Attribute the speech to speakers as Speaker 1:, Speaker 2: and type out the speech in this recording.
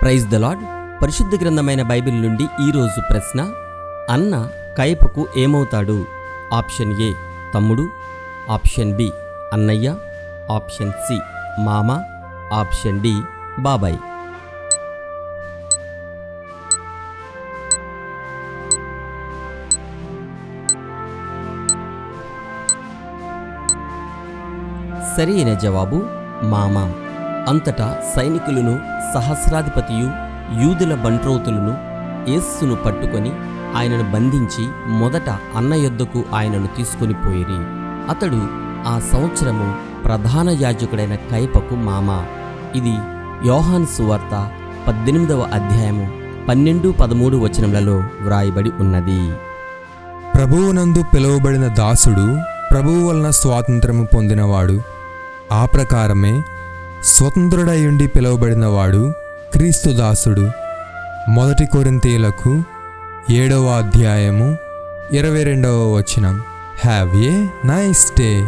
Speaker 1: Praise the lord పరిశుద్ధ గ్రంథమైన Bible నుండి ఈరోజు ప్రశ్న అన్న కయపకు ఏమవుతాడు? ఆప్షన్ ఏ తమ్ముడు. ఆప్షన్ బి అన్నయ్య. ఆప్షన్ సి మామ. ఆప్షన్ డి బాబాయ్. సరైన జవాబు మామ. అంతటా సైనికులను సహస్రాధిపతియు యూదుల బంట్రోతులను యేస్సును పట్టుకొని ఆయనను బంధించి మొదట అన్న యొద్దకు ఆయనను తీసుకొని పోయిరి. అతడు ఆ సంవత్సరము ప్రధాన యాజకుడైన కైపకు మామ. ఇది యోహాన్ సువార్త పద్దెనిమిదవ అధ్యాయము పన్నెండు పదమూడు వచనములలో వ్రాయబడి ఉన్నది.
Speaker 2: ప్రభువునందు పిలువబడిన దాసుడు ప్రభువు వలన స్వాతంత్రము పొందినవాడు. ఆ ప్రకారమే స్వతంత్రుడయుండి పిలువబడినవాడు క్రీస్తు దాసుడు. మొదటి కొరింతీయులకు ఏడవ అధ్యాయము ఇరవై రెండవ వచనం. Have a nice day